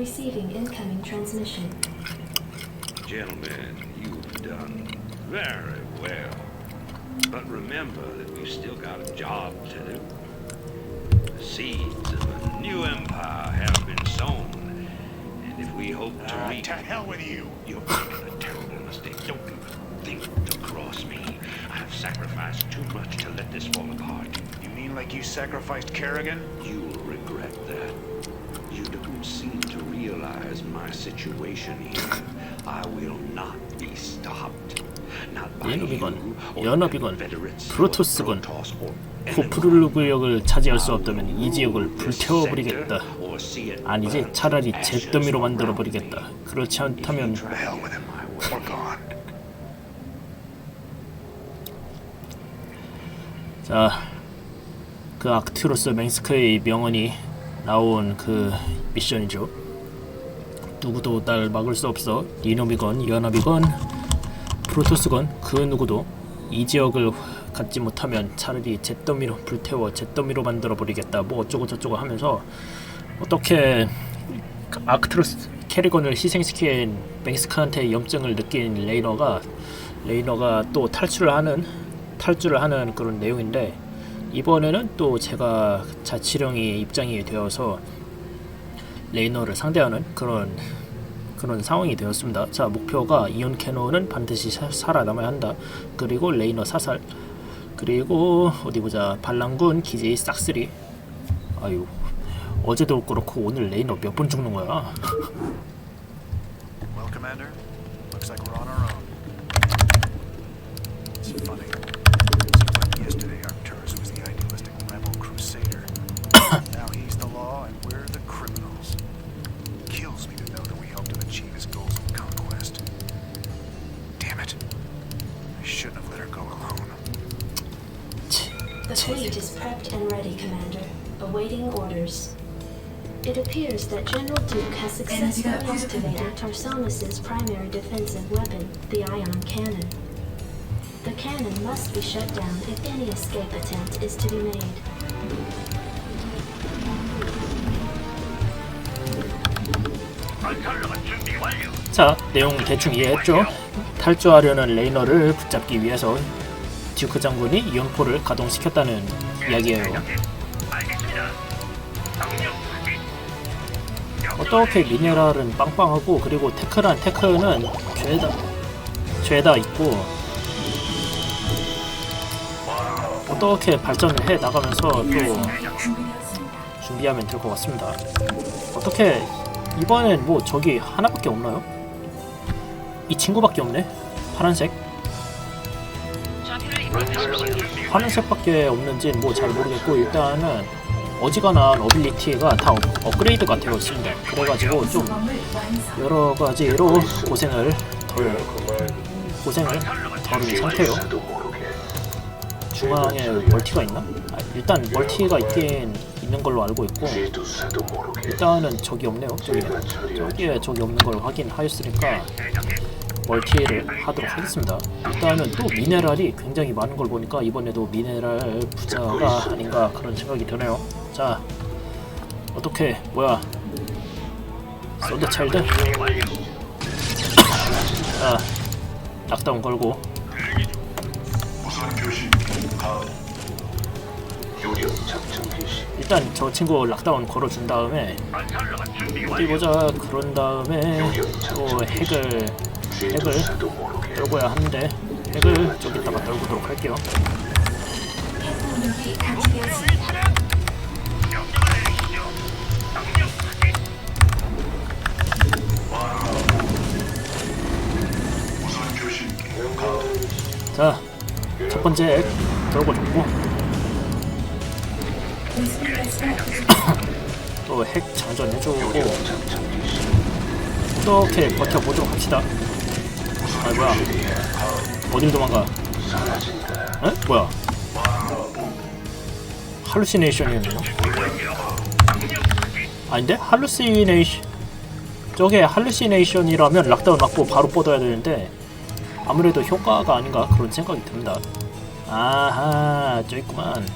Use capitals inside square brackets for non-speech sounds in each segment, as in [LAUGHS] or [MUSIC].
Receiving incoming transmission. Gentlemen, you've done very well. But remember that we've still got a job to do. The seeds of a new empire have been sown. And if we hope to Ah, reap to hell with you. You're making a terrible mistake. Don't even think to cross me. I've sacrificed too much to let this fall apart. You mean like you sacrificed Kerrigan? You'll regret that. You don't seem realize my situation here. I will not be stopped. Not by 연합이건, you or 연합이건, Confederates 프로토스건, or Protoss or 코프룰루 구역을 차지할 수 없다면 이 지역을 불태워버리겠다. 아니지 차라리 잿더미로 만들어버리겠다. 그렇지 않다면 To try hell with him. my We're way, gone. 자, 그 아크티로스 맹스크의 명언이 나온 그 미션이죠. 누구도 날 막을 수 없어. 리놈이건 연합이건 프로토스건 그 누구도 이 지역을 갖지 못하면 차라리 잿더미로 불태워 잿더미로 만들어 버리겠다. 뭐 어쩌고 저쩌고 하면서 어떻게 아크트로스 캐리건을 희생시킨 맹스크한테 염증을 느낀 레이너가 레이너가 또 탈출을 하는 탈출을 하는 그런 내용인데 이번에는 또 제가 자치령이 입장이 되어서 레이너를 상대하는 그런 그런 상황이 되었습니다. 자 목표가 이온 캐논은 반드시 사- 살아남아야 한다. 그리고 레이너 사살 그리고 어디 보자 반란군 기지 싹쓸이 아유 어제도 그렇고 오늘 레이너 몇 번 죽는 거야? [LAUGHS] It appears that General Duke has successfully activated Tarsamus's primary defensive weapon, the ion cannon. The cannon must be shut down if any escape attempt is to be made. 자, 내용 대충 이해했죠? 탈주하려는 레이너를 붙잡기 위해서 듀크 장군이 이온포를 가동시켰다는 이야기예요. 어떻게 미네랄은 빵빵하고 그리고 테크란 테크는 죄다 죄다 있고 어떻게 발전을 해 나가면서 또. 준비하면 될 것 같습니다. 어떻게 이번엔 뭐 저기 하나밖에 없나요? 이 친구밖에 없네. 파란색. 파란색밖에 없는지 뭐 잘 모르겠고 일단은 어지간한 어빌리티가 다 업, 업그레이드가 되어 있습니다. 그래가지고 좀. 여러 가지로 고생을 덜 고생을 덜은 상태요. 중앙에 멀티가 있나? 아, 일단 멀티가 있긴 있는 걸로 알고 있고 일단은 적이 없네요. 저기 저기에 적이 없는 걸 확인하였으니까 멀티를 하도록 하겠습니다. 일단은 또 미네랄이 굉장히 많은 걸 보니까 이번에도 미네랄 부자가 아닌가 그런 생각이 드네요. 자 어떻게 뭐야 썬더 차일드 자 락다운 걸고 일단 저 친구 락다운 걸어준 다음에 어디 보자 그런 다음에 또 핵을 핵을 떨궈야 하는데 핵을 저기다가 떨구도록 할게요. 자 첫 번째 핵 떨궈줬고. 또 핵 장전해주고 어떻게 버텨보도록 합시다 아 뭐야? 어딜 도망가? 에? 뭐야? 할루시네이션이었네요 아닌데? 할루시네이션 저게 할루시네이션이라면 락다운 맞고 바로 뻗어야 되는데 아무래도 효과가 아닌가 그런 생각이 듭니다. 아하 저 있구만.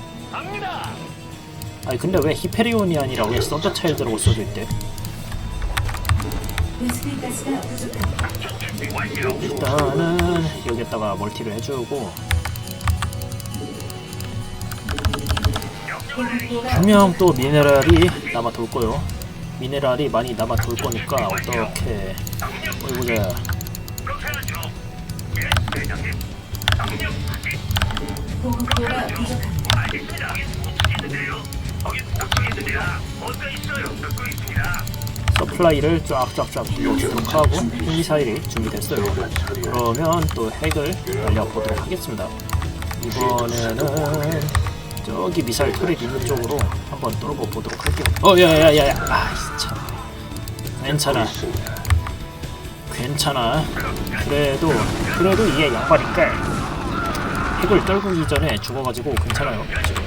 아니 근데 왜 히페리온이 아니라 왜 썬더차일드라고 써져 있대? 일단은 여기에다가 멀티를 해주고 분명 또 미네랄이 남아 돌 거요. 미네랄이 많이 남아 돌 거니까 어떻게 어디 보자. 보급고가 부족합니다. 서플라이를 쫙쫙쫙 하고 미사일이 준비됐어요. 그러면 또 핵을 날려보도록 하겠습니다. 이번에는 저기 미사일 터렛 있는 쪽으로 한번 뚫어보 보도록 할게요. 어, 야야야야, 아, 참, 괜찮아, 괜찮아. 그래도 그래도 이게 양반이니까 핵을 떨구기 전에 죽어가지고 괜찮아요. 지금.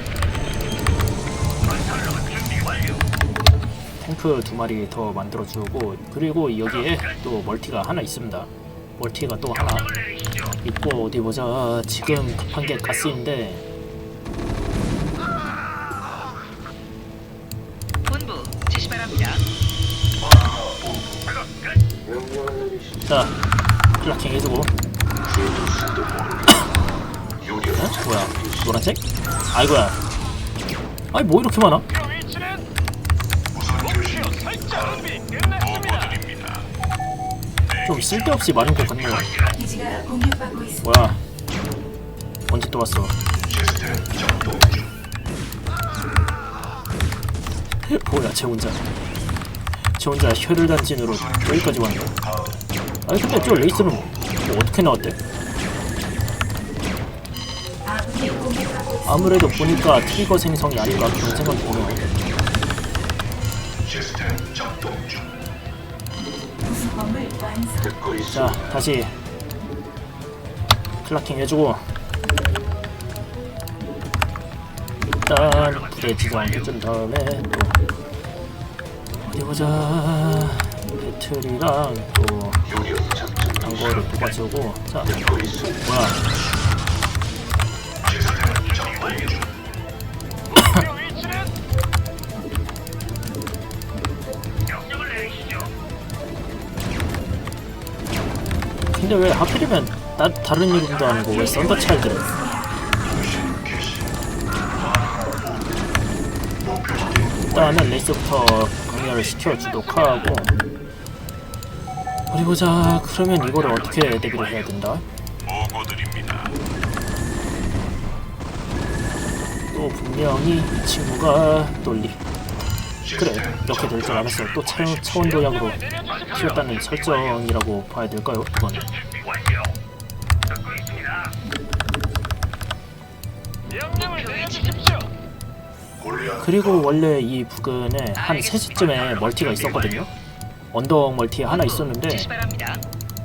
탱크 두 마리 더 만들어주고 그리고 여기에 또 멀티가 하나 있습니다. 멀티가 또 하나 있고 어디 보자. 지금 급한 게 가스인데 본부 지시 바랍니다. 자 클라킹 해주고 어? 뭐야 노란색? 아이고야 아니 뭐 이렇게 많아? 좀 쓸데없이 많은 것 같네요. 뭐야? 언제 또 왔어? [LAUGHS] 뭐야, 쟤 혼자. 쟤 혼자 혀를 단진으로 여기까지 왔네. 아니 근데 저 레이스는 뭐 어떻게 나왔대? 아무래도 보니까 트리거 생성이 아닌가 그런 생각이 드네요. 자, 다시 클라킹 해주고. 일단 부대 지정 해준 다음에 또 어디 보자. 배틀이랑 또 단거를 뽑아주고. 자 뭐야 근데 왜 하필이면 나, 다른 이름도 아니고 왜 썬더차일드를 일단은 레이스부터 강렬을 시켜주도록 하고. 어디 보자. 그러면 이거를 어떻게 대비를 해야 된다? 또 분명히 이 친구가 똘리 그래 이렇게 될 줄 알았어요 또 차, 차원 도약으로 키웠다는 설정이라고 봐야 될까요 위치는 그리고 원래 이 부근에 한 3시쯤에 멀티가 있었거든요. 언덕 멀티 하나 있었는데.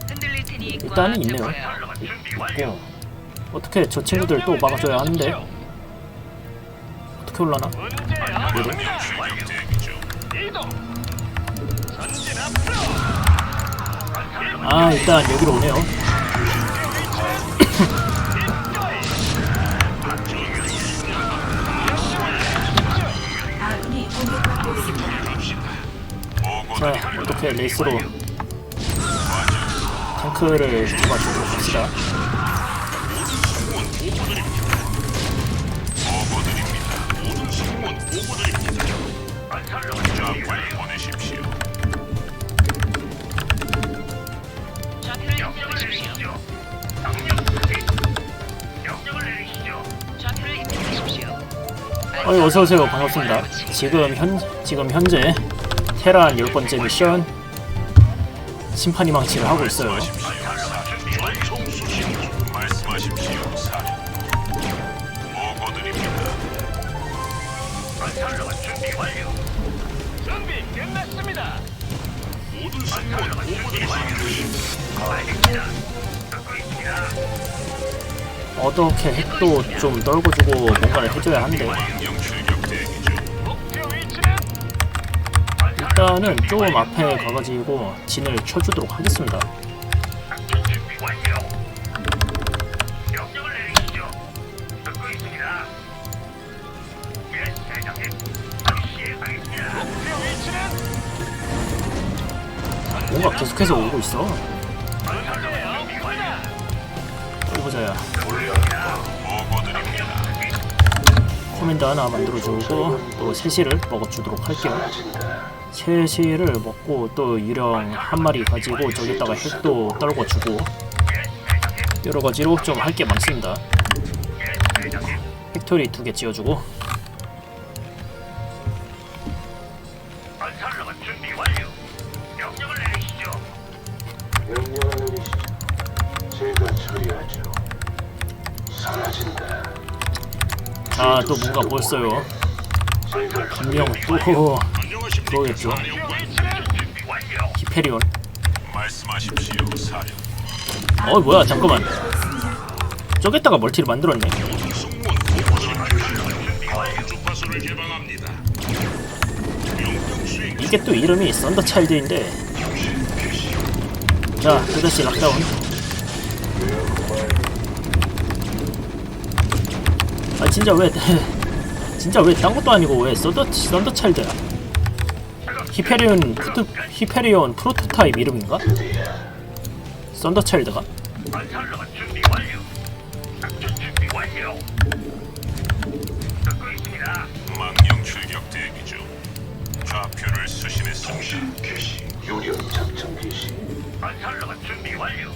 흔들릴 테니 일단은 꽉 있네요. 있고 어떻게 저 친구들 또 막아줘야 하는데? 어떻게 올라나? 얘들? 아 일단 여기로 오네요. 자 어떻게 레이스로 탱크를 잡아주도록 합시다 좌표를 입력하십시오. 좌표를 입력하십시오. 어, 어서 오세요. 반갑습니다. 지금 현 지금 현재 테란 열 번째 미션 심판이 망치를 하고 있어요. 어떻게 핵도 좀 떨궈주고 뭔가를 해줘야 한대. 일단은 좀 앞에 가가지고 진을 쳐주도록 하겠습니다. 뭔가 계속해서 오고 있어. 어디 보자야. 코멘트 하나 만들어주고 또 세시를 먹어주도록 할게요. 세시를 먹고 또 유령 한 마리 가지고 저기다가 핵도 떨궈주고 여러 가지로 좀 할 게 많습니다. 팩토리 두 개 지어주고 아 또 뭔가 보였어요. 분명 또 그거겠죠. 히페리온. 어 뭐야 잠깐만. 저기다가 멀티를 만들었네. 이게 또 이름이 썬더차일드인데. 자 또다시 락다운. 진짜 왜 [LAUGHS] 진짜 왜 딴 것도 아니고 왜 썬더 썬더 차일드야? 히페리온 프트 히페리온 프로토타입 이름인가? 썬더 차일드가? 망령 출격 대기 중. 좌표를 수신했습니다. 개시. 유령 작전 개시. 건설로만 준비 완료.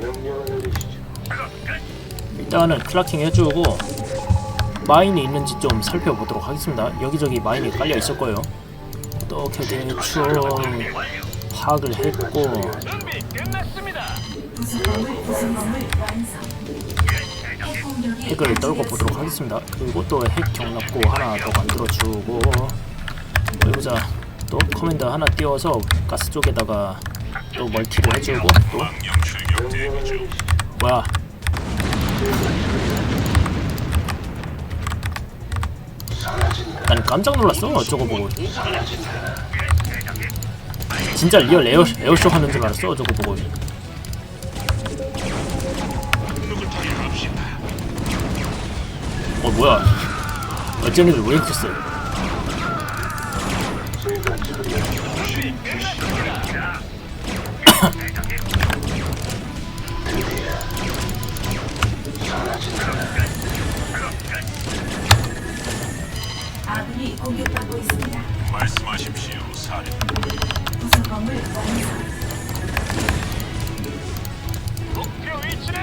명령을 내리시죠. 작업 끝. 일단은 클라킹 해주고 마인이 있는지 좀 살펴보도록 하겠습니다. 여기저기 마인이 깔려 있을 거예요. 어떻게 대충 파악을 했고 핵을 떨궈 보도록 하겠습니다. 그리고 또 핵 경납고 하나 더 만들어주고 보자. 또 커맨드 하나 띄워서 가스 쪽에다가 또 멀티를 해주고 또. 뭐야 난 깜짝 놀랐어 저거 보고. 진짜 리얼 에어, 에어쇼 하는 줄 알았어 저거 보고. 어 뭐야? 어쩐 애들 왜 이렇게 세 부속범을. 목표 위치는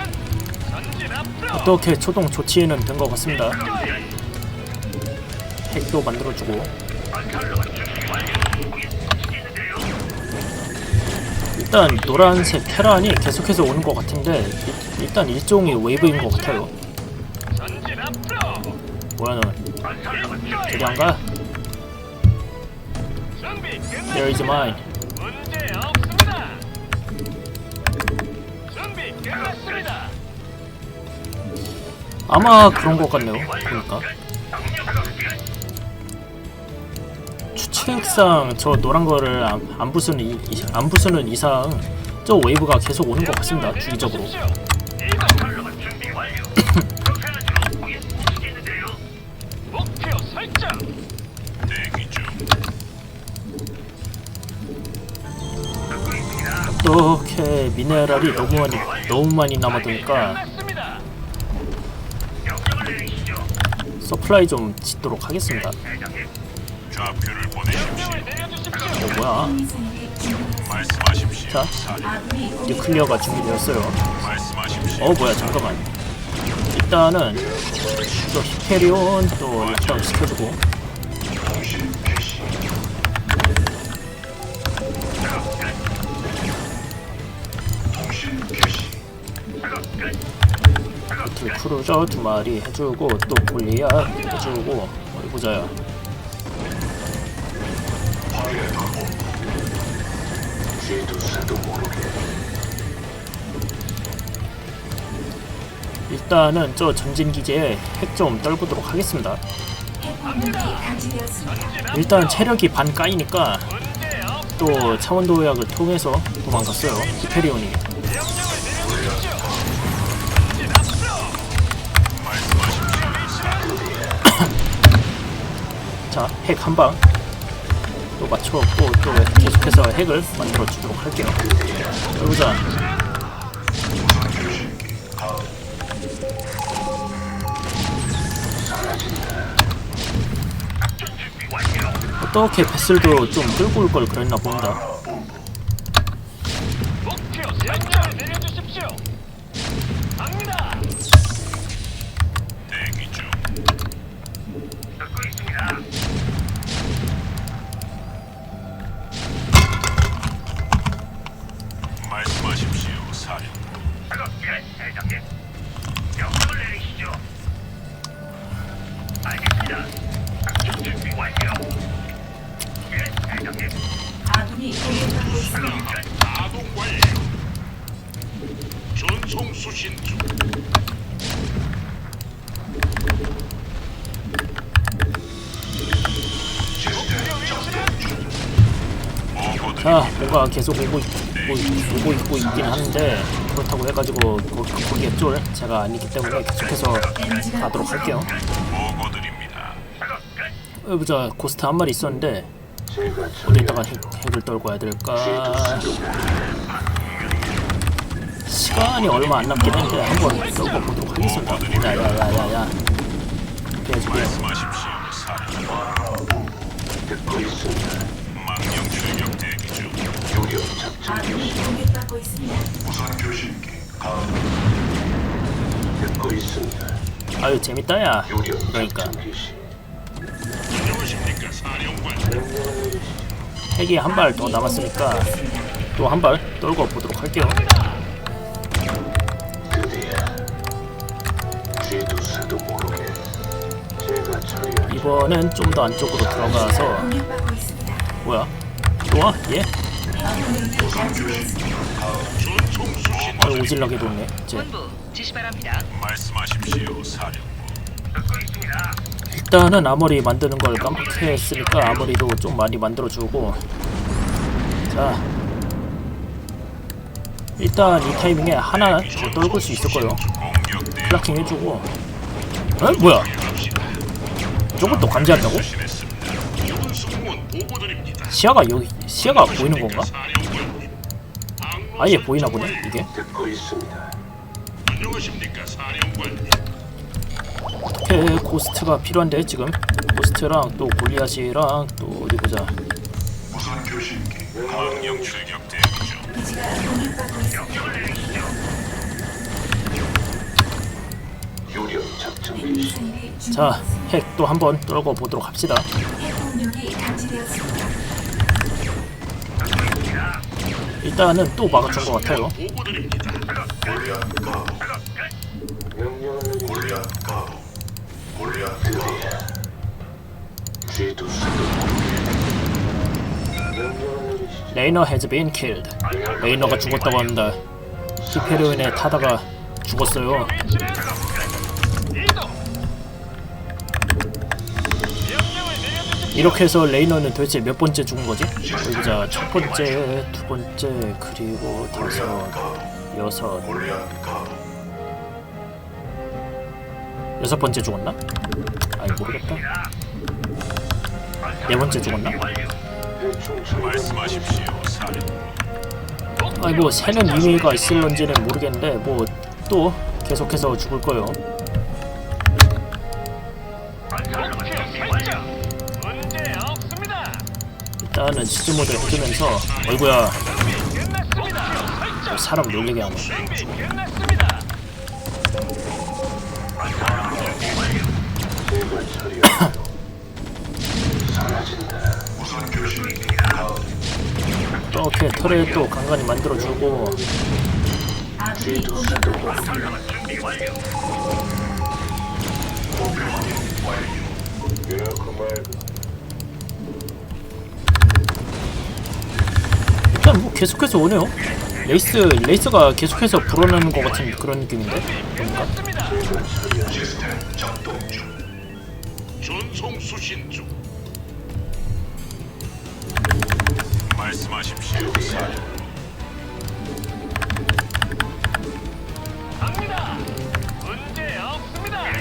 전진 앞으로. 어떻게 초동 조치에는 된 것 같습니다 핵도 만들어주고 일단 노란색 테란이 계속해서 오는 것 같은데 일- 일단 일종의 웨이브인 것 같아요. 뭐야 너 저리 안 가? There is mine. 문제 없습니다. 준비 끝났습니다. 아마 그런 것 같네요. 보니까. 추측상 저 노란 거를 안, 안 부수는 이, 이- 안 부수는 이상 저 웨이브가 계속 오는 것 같습니다. 주기적으로 [LAUGHS] 어떻게 미네랄이 너무 많이 너무 많이 남아도니까. 서플라이 좀 짓도록 하겠습니다. 어 뭐야? 자, 뉴클리어가 준비되었어요. 어 뭐야 잠깐만. 일단은 또 히페리온 또 락다운 시켜주고 크루저 두 마리 해주고 또 골리앗 해주고 어디 보자요. 일단은 저 전진 기지에 핵 좀 떨구도록 하겠습니다. 일단 체력이 반 까이니까. 또 차원 도약을 통해서 도망갔어요. 히페리온이. 자, 핵 한 방. 또 맞춰갖고 또 계속해서 핵을 만들어 주도록 할게요. 해보자. 어떻게 패슬도 좀 끌고 올 걸 그랬나 봅니다. 알겠습니다. 작전 준비 완료. 예, 대장님. 아군이 공격받고 있습니다. 가동 완료. 전송 수신 중. 보고드립니다. 자, 뭔가 계속 오고, 있, 오고, 오고 있고 있긴 한데 그렇다고 해가지고 거, 거기에 쫄 제가 아니기 때문에 계속해서 가도록 할게요. 작업 끝. 해보자, 고스트 한 마리 있었는데 어디다가 핵, 핵을 떨고 와야 될까? 시간이 얼마 안 남긴 한데 한번 떨고 보도록 하겠습니다. 야야야야야. 아유 재밌다야. 유령 그러니까 핵이 한 발 더 남았으니까 또 한 발 떨고 보도록 할게요. 이번엔 좀 더 안쪽으로 들어가서. 뭐야? 좋아? 예? 쟤. 본부 지시 바랍니다. 말씀하십시오, 있습니다. 일단은 아머리 만드는 걸 깜빡했으니까 아머리도 좀 많이 만들어주고 자 일단 이 타이밍에 하나 더 떨굴 수 있을 거예요 플라킹 해주고 어? 뭐야 저것도 감지한다고? 보고드립니다. 시야가 여기 시야가 보이는 건가? 아예 보이나 보네 이게 어떻게 고스트가 필요한데 지금 고스트랑 또 골리앗이랑 또 어디 보자 우선 교신기. 망령 출격 대기 중. 유령 작전 개시. 자. 핵 또 한번 떨고 보도록 합시다 핵 공격이 감지되었습니다. 일단은 또 막아준 것 같아요 레이너 has been killed 레이너가 죽었다고 합니다 히페리온에 타다가 죽었어요. 이렇게 해서 레이너는 도대체 몇 번째 죽은 거지? 보자 첫 번째, 두 번째, 그리고 다섯, 여섯 여섯 번째 죽었나? 아니 모르겠다 네 번째 죽었나? 아니 뭐 새는 의미가 있을런지는 모르겠는데 뭐 또 계속해서 죽을 거예요. 일단은 시즈 모드 해주면서 어이구야. 사람 놀리게 하네 이렇게 털에 또 간간히 만들어주고 일단 뭐 계속해서 오네요 레이스 레이스가 계속해서 불어나는 것 같은 그런 느낌인데 끝났습니다. 전송 수신 중. 말씀하십시오. 갑니다. 문제 없습니다.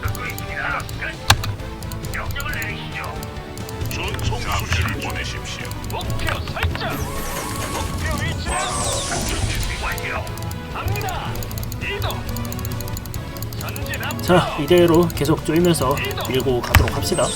듣고 있습니다. 명령을 내리시죠. 전송 좌표를 보내십시오. 목표 설정. 목표 위치는 갑니다. 이동. 전진 앞. 자 이대로 계속 쪼이면서 밀고 가도록 합시다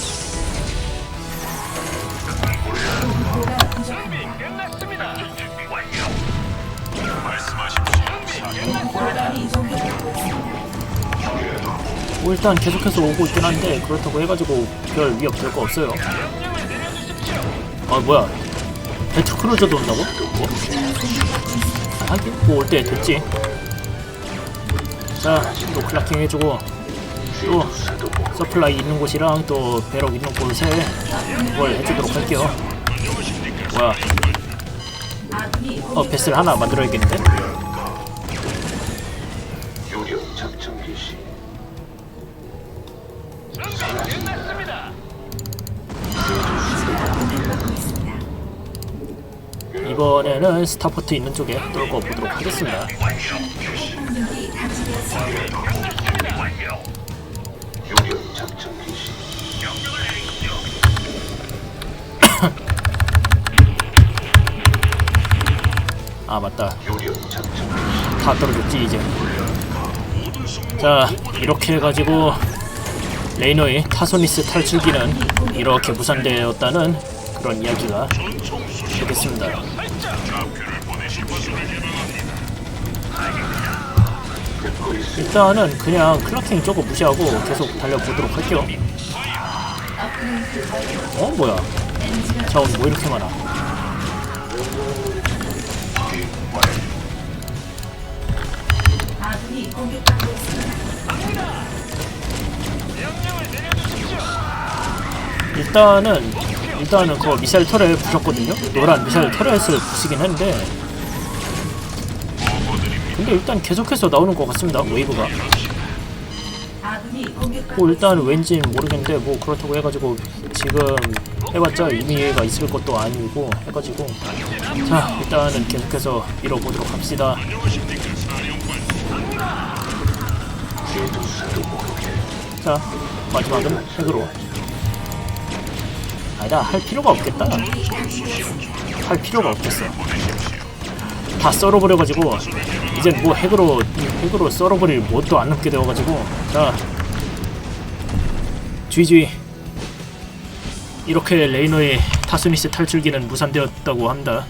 뭐 일단 계속해서 오고 있긴 한데 그렇다고 해가지고 별 위협 될 거 없어요. 아 뭐야 배틀크루저도 온다고? 뭐? 하긴 뭐 올 때 됐지 자또 클라킹 해주고 또 서플라이 있는 곳이랑 또 배럭 있는 곳에 그걸 해주도록 할게요 뭐야 어 베스를 하나 만들어야겠는데? 이번에는 스타포트 있는 쪽에 뚫고 보도록 하겠습니다. [COUGHS] 아 맞다. 다 떨어졌지 이제 자 이렇게 해가지고 레이너의 타소니스 탈출기는 이렇게 무산되었다는 그런 이야기가 되겠습니다. 일단은 그냥 클라킹 저거 무시하고 계속 달려보도록 할게요 어 뭐야 자원 뭐 이렇게 많아. 일단은 일단은 그 미사일 터렛 부셨거든요? 노란 미사일 터렛을 부시긴 했는데. 근데 일단 계속해서 나오는 것 같습니다 웨이브가. 뭐 일단 왠지 모르겠는데 뭐 그렇다고 해가지고 지금 해봤자 의미가 있을 것도 아니고 해가지고. 자 일단은 계속해서 밀어보도록 합시다. 자 마지막은 핵으로 아니다 할 필요가 없겠다. 할 필요가 없겠어. 다 썰어버려가지고 이젠 뭐 핵으로 핵으로 썰어버릴 뭣도 안 남게 되어가지고 자 GG 이렇게 레이너의 타스미스 탈출기는 무산되었다고 합니다